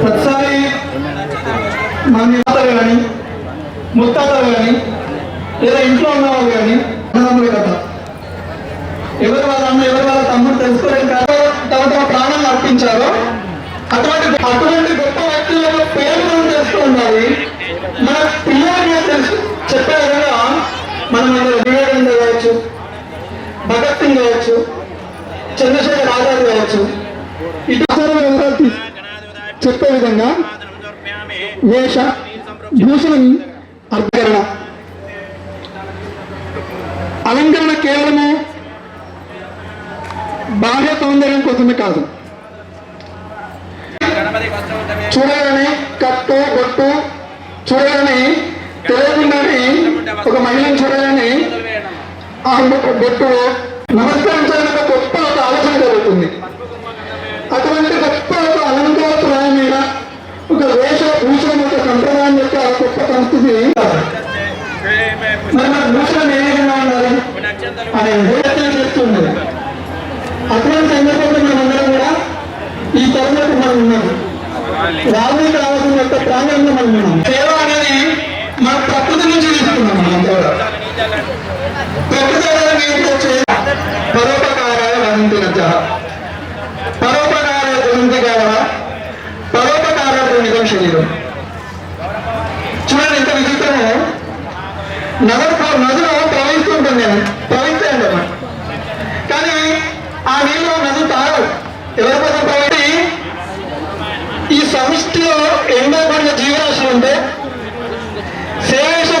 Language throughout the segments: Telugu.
ప్రతిసారి మన తాతలు కానీ ముత్తాతలు కానీ లేదా ఇంట్లో ఉన్నవాళ్ళు కానీ అన్నదమ్ముల కథ. ఎవరు వాళ్ళ అన్న ఎవరు వాళ్ళ తమ్ముడు తెలుసుకోలేని కాదు తమ తమ ప్రాణాలను అర్పించారో అటువంటి అటువంటి గొప్ప వ్యక్తుల పేరు మనం తెలుస్తూ ఉండాలి మన పిల్లలకి తెలుసు చెప్పే విధంగా మనం అందరూ వివేకానంద కావచ్చు భగత్ సింగ్ కావచ్చు చంద్రశేఖర్ ఆజాద్ కావచ్చు ఇటు అసలు వివరాలు తీసి చెప్పే విధంగా వేష భూషణం అలంకరణ. అలంకరణ కేవలము బాహ్య సౌందర్యం కోసమే కాదు. చూడగానే కట్టు కొట్టు చూడగానే తెలియకుండానే ఒక మహిళను చూడగానే ఆ బొట్టు నమస్తే ఒక గొప్ప ఒక ఆలోచన కలుగుతుంది అటువంటి గొప్ప ఒక అలంకారప్రాయమైన ఒక వేష భూషణం యొక్క సంప్రదాయం యొక్క గొప్ప సంస్కృతి మరి మన భూషణం ఏ విధంగా ఉండాలి అనే వివేచన చేస్తుంది అటువంటి సందర్భంలో మనమందరం కూడా ఈ తరంలో మనం ఉన్నాం రాజనీతి రావాల్సిన యొక్క ప్రాంగణంలో మనం ఉన్నాం సేవ అనేది మన ప్రకృతి నుంచి తీసుకున్నాం మనం. కూడా ప్రకృతి అనేది ఏంటంటే పరోపకారాయ వర్ణించిన పరోపకార గుణించగల పరోపకార గుణితం శరీరం. చూడండి ఎంత విచిత్రము. నగర నదులు ప్రవహిస్తుంటుంది నేను ప్రవహిస్తాయండి అమ్మా కానీ ఆ నీళ్ళు నది తాగవు ఎవరి కోసం ప్రవహించి ఈ సమిష్టిలో ఎన్నో పడిన జీవరాశులు ఉంటే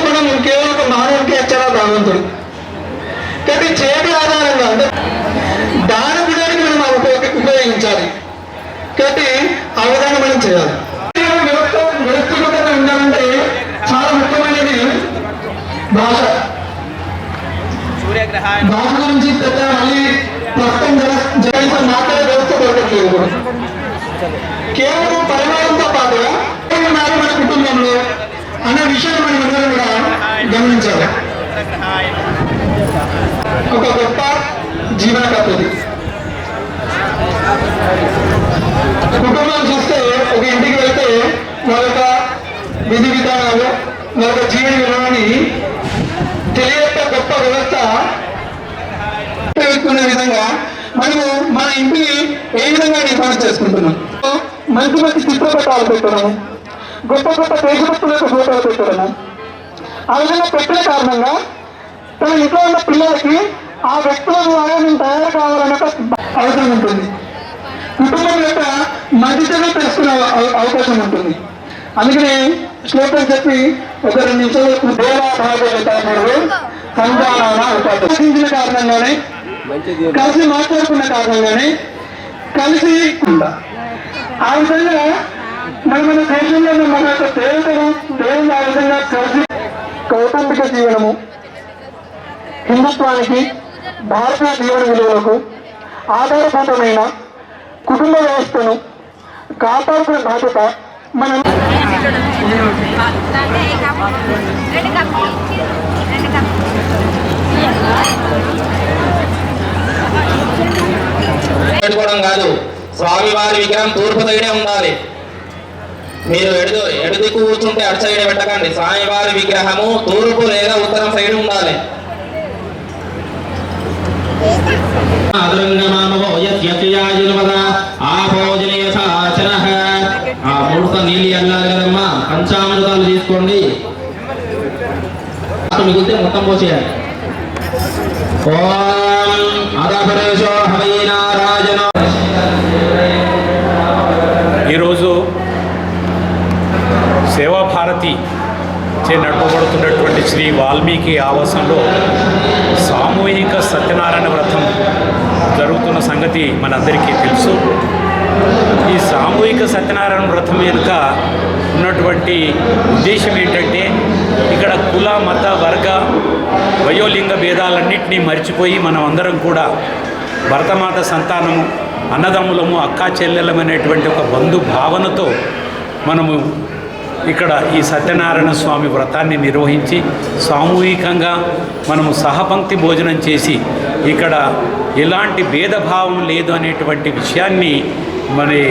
గుణం కేవలం ఒక మానవునికి చాలా భగవంతుడు కాబట్టి చేతి ఆధారంగా అంటే దాని గుణానికి మనం ఉపయోగ ఉపయోగించాలి. కాబట్టి ఆ విధంగా మనం చేయాలి. వ్యవస్థ వ్యవస్థీకృతంగా ఉండాలంటే చాలా ముఖ్యమైనది భాష. గురించి పెద్ద మళ్ళీ ప్రస్తుతం జన జనత మాట్లాడే వ్యవస్థ దొరకట్లేదు. కూడా. కేవలం పరిమాణంతో పాటుగా మన కుటుంబంలో అనే విషయాన్ని మనం అందరం కూడా గమనించాలి. ఒక గొప్ప జీవన పద్ధతి. కుటుంబం చూస్తే ఒక ఇంటికి వెళ్తే మరొక యొక్క విధి విధానాలు మరొక జీవన విధానాన్ని తెలియక గొప్ప వ్యవస్థ విధంగా మనము మన ఇంటిని ఏ విధంగా నిర్మాణం చేసుకుంటున్నాం? మంచి మంచి చిత్రపటాలు పెట్టడము గొప్ప గొప్ప దేశభక్తుల ఫోటోలు పెట్టడము. ఆ విధంగా పెట్టిన కారణంగా తన ఇంట్లో ఉన్న పిల్లలకి ఆ వ్యక్తుల ద్వారా మేము తయారు కావాలనే అవసరం ఉంటుంది. కుటుంబం యొక్క మధ్యతనే తెలుసుకునే అవ- అవకాశం ఉంటుంది. అందుకని శ్లోకం చెప్పి ఒక రెండు నిమిషాలు దేవా భాగవతారు సంతానాన ఉపాధించిన కారణంగానే కలిసి మాట్లాడుకున్న కారణంగానే కలిసి ఉందా. ఆ విధంగా మన మన దేశంలో ఉన్న మన యొక్క దేవతలు దేవుని ఆ విధంగా కలిసి కౌటుంబిక జీవనము హిందుత్వానికి భారతీయ జీవన విలువలకు ఆధారభూతమైన కుటుంబ వ్యవస్థను కాపాడుకునే బాధ్యత మనం పెట్టుకోవడం కాదు. స్వామివారి విగ్రహం తూర్పు సైడే ఉండాలి. మీరు ఎడు ఎడది కూర్చుంటే అటు సైడే పెట్టకండి. స్వామివారి విగ్రహము తూర్పు లేదా ఉత్తరం సైడ్ ఉండాలి. ఆ మూడుతో నీళ్ళు వెళ్ళాలి కదమ్మా. పంచామృతాలు తీసుకోండి. మిగిలితే మొత్తం పోసేయాలి. ఓం అదా పరేశో సేవాభారతి చే నడపబడుతున్నటువంటి శ్రీ వాల్మీకి ఆవాసంలో సామూహిక సత్యనారాయణ వ్రతం జరుగుతున్న సంగతి మనందరికీ తెలుసు. ఈ సామూహిక సత్యనారాయణ వ్రతం వెనుక ఉన్నటువంటి ఉద్దేశం ఏంటంటే ఇక్కడ కుల మత వర్గ వయోలింగ భేదాలన్నింటినీ మర్చిపోయి మనం అందరం కూడా భరతమాత సంతానము అన్నదమ్ములము అక్కా చెల్లెలమనేటువంటి ఒక బంధు భావనతో మనము ఇక్కడ ఈ సత్యనారాయణ స్వామి వ్రతాన్ని నిర్వహించి సామూహికంగా మనము సహపంక్తి భోజనం చేసి ఇక్కడ ఎలాంటి భేదభావం లేదు అనేటువంటి విషయాన్ని మరి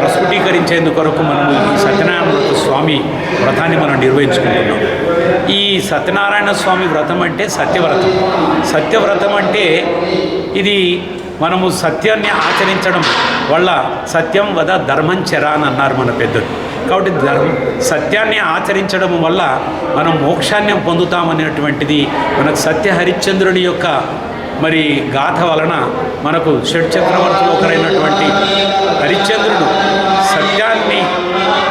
ప్రస్ఫుటీకరించేందు కొరకు మనము ఈ సత్యనారాయణ స్వామి వ్రతాన్ని మనం నిర్వహించుకుంటున్నాం. ఈ సత్యనారాయణ స్వామి వ్రతం అంటే సత్యవ్రతం. సత్యవ్రతం అంటే ఇది మనము సత్యాన్ని ఆచరించడం వల్ల సత్యం వద ధర్మం చెర అని అన్నారు మన పెద్దలు. కాబట్టి ధర్మ సత్యాన్ని ఆచరించడం వల్ల మనం మోక్షాన్ని పొందుతామనేటువంటిది మనకు సత్య హరిశ్చంద్రుని యొక్క మరి గాథ వలన మనకు షడ్ చక్రవర్తులు ఒకరైనటువంటి హరిశ్చంద్రుడు సత్యాన్ని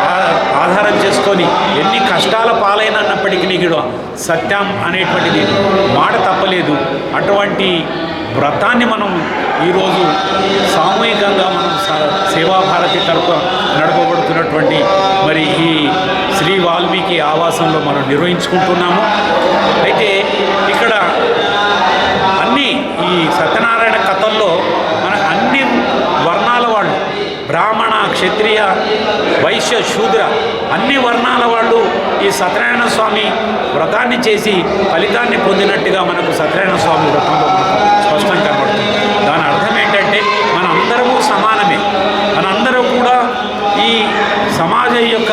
ఆ- ఆధారం చేసుకొని ఎన్ని కష్టాల పాలైనప్పటికీ కూడా సత్యం అనేటువంటిది మాట తప్పలేదు. అటువంటి వ్రతాన్ని మనం ఈరోజు సామూహికంగా మనం సేవాభారతి తరపు నడపబడుతున్నటువంటి మరి ఈ శ్రీ వాల్మీకి ఆవాసంలో మనం నిర్వహించుకుంటున్నాము. అయితే ఇక్కడ అన్నీ ఈ సత్యనారాయణ కథల్లో మన అన్ని వర్ణాల వాళ్ళు బ్రాహ్మణ క్షత్రియ వైశ్య శూద్ర అన్ని వర్ణాల వాళ్ళు ఈ సత్యనారాయణ స్వామి వ్రతాన్ని చేసి ఫలితాన్ని పొందినట్టుగా మనకు సత్యనారాయణ స్వామి వ్రతంలో స్పష్టం కనబడుతుంది. దాని అర్థం ఏంటంటే మనందరము సమానమే. మనందరం కూడా ఈ సమాజం యొక్క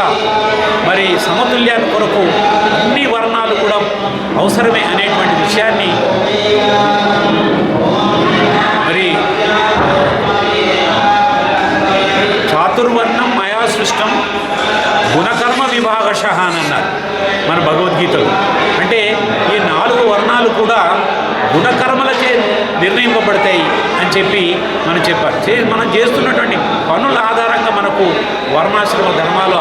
మరి సమతుల్యాన్ని కొరకు అన్ని వర్ణాలు కూడా అవసరమే అనేటువంటి విషయాన్ని చెప్పి మనం చెప్పారు మనం చేస్తున్నటువంటి పనుల ఆధారంగా మనకు వర్ణాశ్రమ ధర్మాలు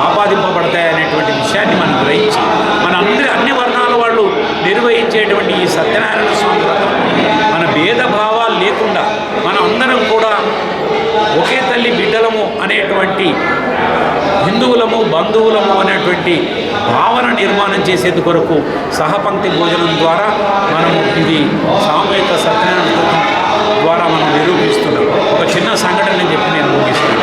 ఆపాదింపబడతాయి అనేటువంటి విషయాన్ని మనం గ్రహించి మన అందరి అన్ని వర్ణాల వాళ్ళు నిర్వహించేటువంటి ఈ సత్యనారాయణ స్వామి వ్రతం మన భేదభావాలు లేకుండా మన అందరం కూడా ఒకే తల్లి బిడ్డలము అనేటువంటి హిందువులము బంధువులము అనేటువంటి భావన నిర్మాణం చేసేందు కొరకు సహపంక్తి భోజనం ద్వారా మనము ఇది సామూహిక సత్యనారాయణ నిరూపిస్తున్నాం ఒక చిన్న సంఘటన నేను చెప్పి నేను ముగిస్తున్నాను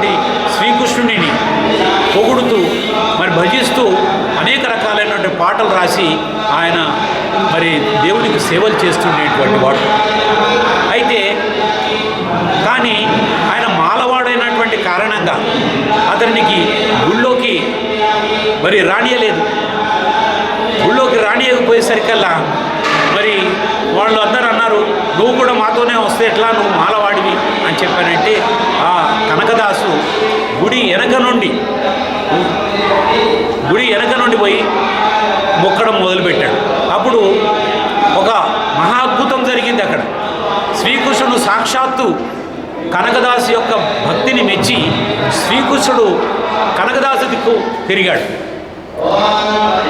ఉన్నటువంటి శ్రీకృష్ణుడిని పొగుడుతూ మరి భజిస్తూ అనేక రకాలైనటువంటి పాటలు రాసి ఆయన మరి దేవునికి సేవలు చేస్తుండేటువంటి వాడు. అయితే కానీ ఆయన మాలవాడైనటువంటి కారణంగా అతనికి గుళ్ళోకి మరి రానియలేదు. గుళ్ళోకి రానియకపోయేసరికల్లా మరి వాళ్ళు అందరూ అన్నారు నువ్వు కూడా మాతోనే వస్తే ఎట్లా? నువ్వు మాలవాడివి అని చెప్పానంటే ఆ కనకదాసు గుడి వెనక నుండి గుడి వెనక నుండి పోయి మొక్కడం మొదలుపెట్టాడు. అప్పుడు ఒక మహా అద్భుతం జరిగింది అక్కడ. శ్రీకృష్ణుడు సాక్షాత్తు కనకదాసు యొక్క భక్తిని మెచ్చి శ్రీకృష్ణుడు కనకదాసు దిక్కు తిరిగాడు.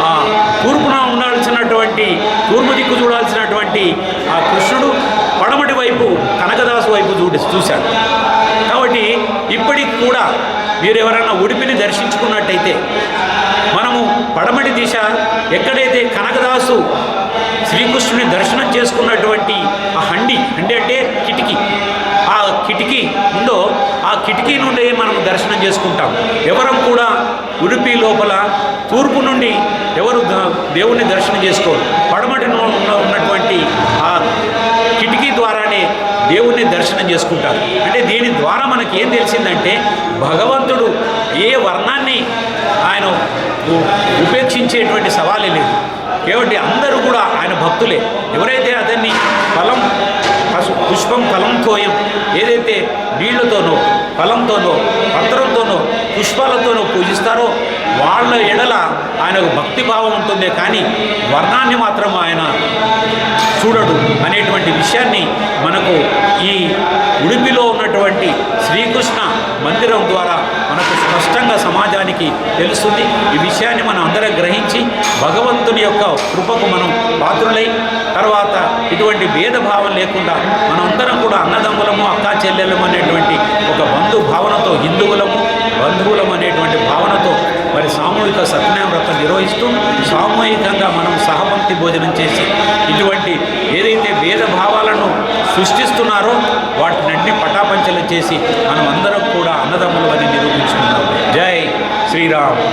ఆ తూర్పున ఉండాల్సినటువంటి తూర్పు దిక్కు చూడాల్సినటువంటి ఆ కృష్ణుడు పడమటి వైపు కనకదాసు వైపు చూడి చూశాడు. కూడా మీరు ఎవరైనా ఉడిపిని దర్శించుకున్నట్టయితే మనము పడమటి దిశ ఎక్కడైతే కనకదాసు శ్రీకృష్ణుని దర్శనం చేసుకున్నటువంటి ఆ హండి హండి అంటే కిటికీ. ఆ కిటికీ ఉందో ఆ కిటికీ నుండి మనం దర్శనం చేసుకుంటాం. ఎవరం కూడా ఉడిపి లోపల తూర్పు నుండి ఎవరు ద- దేవుణ్ణి దర్శనం చేసుకోరు. పడమటి ఉన్నటువంటి ఆ దేవుణ్ణి దర్శనం చేసుకుంటారు. అంటే దీని ద్వారా మనకి ఏం తెలిసిందంటే భగవంతుడు ఏ వర్ణాన్ని ఆయన ఉపేక్షించేటువంటి సవాలే లేదు. కాబట్టి అందరూ కూడా ఆయన భక్తులే. ఎవరైతే అతన్ని ఫలం పసు- పుష్పం ఫలంతోయం ఏదైతే నీళ్ళతోనో ఫలంతోనో పత్రంతోనో పుష్పాలతోనో పూజిస్తారో వాళ్ళ ఎడల ఆయనకు భక్తి భావం కానీ వర్ణాన్ని మాత్రం ఆయన చూడడు అనేటువంటి విషయాన్ని మనకు ఈ ఉడిపిలో ఉన్నటువంటి శ్రీకృష్ణ మందిరం ద్వారా మనకు స్పష్టంగా సమాజానికి తెలుస్తుంది. ఈ విషయాన్ని మనం అందరం గ్రహించి భగవంతుని యొక్క కృపకు మనం పాత్రులై తర్వాత ఇటువంటి భేదభావం లేకుండా మనందరం కూడా అన్నదమ్ములము అక్కా చెల్లెలము అనేటువంటి ఒక బంధు భావనతో హిందువులము బంధువులము అనేటువంటి భావనతో గౌరవిస్తూ సామూహికంగా మనం సహపంక్తి భోజనం చేసి ఇటువంటి ఏదైతే భేద భావాలను సృష్టిస్తున్నారో వాటినన్ని పటాపంచలు చేసి